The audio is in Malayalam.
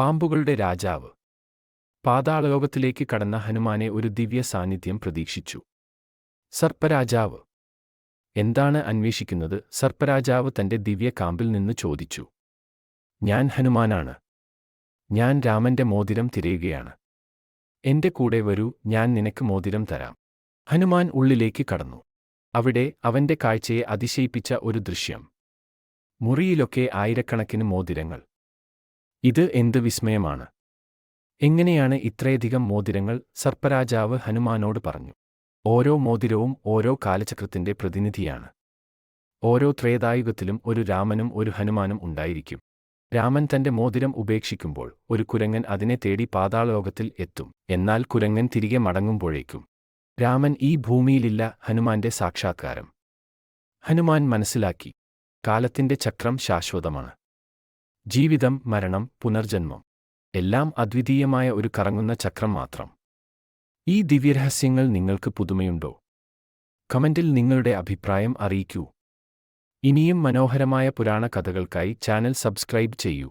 പാമ്പുകളുടെ രാജാവ്. പാതാളലോകത്തിലേക്ക് കടന്ന ഹനുമാനെ ഒരു ദിവ്യ സാന്നിധ്യം പ്രതീക്ഷിച്ചു. സർപ്പരാജാവ്. എന്താണ് അന്വേഷിക്കുന്നത്? സർപ്പരാജാവ് തന്റെ ദിവ്യ കാമ്പിൽ നിന്ന് ചോദിച്ചു. ഞാൻ ഹനുമാനാണ്. ഞാൻ രാമന്റെ മോതിരം തിരയുകയാണ്. എന്റെ കൂടെ വരൂ ഞാൻ നിനക്ക് മോതിരം തരാം. ഹനുമാൻ ഉള്ളിലേക്ക് കടന്നു. അവിടെ അവന്റെ കാഴ്ചയെ അതിശയിപ്പിച്ച ഒരു ദൃശ്യം. മുറിയിലൊക്കെ ആയിരക്കണക്കിന് മോതിരങ്ങൾ. ഇത് എന്ത് വിസ്മയമാണ്. എങ്ങനെയാണ് ഇത്രയധികം മോതിരങ്ങൾ സർപ്പരാജാവ് ഹനുമാനോട് പറഞ്ഞു. ഓരോ മോതിരവും ഓരോ കാലചക്രത്തിന്റെ പ്രതിനിധിയാണ്. ഓരോ ത്രേതായുഗത്തിലും ഒരു രാമനും ഒരു ഹനുമാനും ഉണ്ടായിരിക്കും. രാമൻ തന്റെ മോതിരം ഉപേക്ഷിക്കുമ്പോൾ ഒരു കുരങ്ങൻ അതിനെ തേടി പാതാളലോകത്തിൽ എത്തും. എന്നാൽ കുരങ്ങൻ തിരികെ മടങ്ങുമ്പോഴേക്കും രാമൻ ഈ ഭൂമിയിലില്ല ഹനുമാന്റെ സാക്ഷാത്കാരം. ഹനുമാൻ മനസ്സിലാക്കി. കാലത്തിന്റെ ചക്രം ശാശ്വതമാണ്. ജീവിതം മരണം പുനർജന്മം. എല്ലാം അദ്വിതീയമായ ഒരു കറങ്ങുന്ന ചക്രം മാത്രം. ഈ ദിവ്യരഹസ്യങ്ങൾ നിങ്ങൾക്ക് പുതുമയുണ്ടോ? കമന്റിൽ നിങ്ങളുടെ അഭിപ്രായം അറിയിക്കൂ. ഇനിയും മനോഹരമായ പുരാണ കഥകൾക്കായി ചാനൽ സബ്സ്ക്രൈബ് ചെയ്യൂ.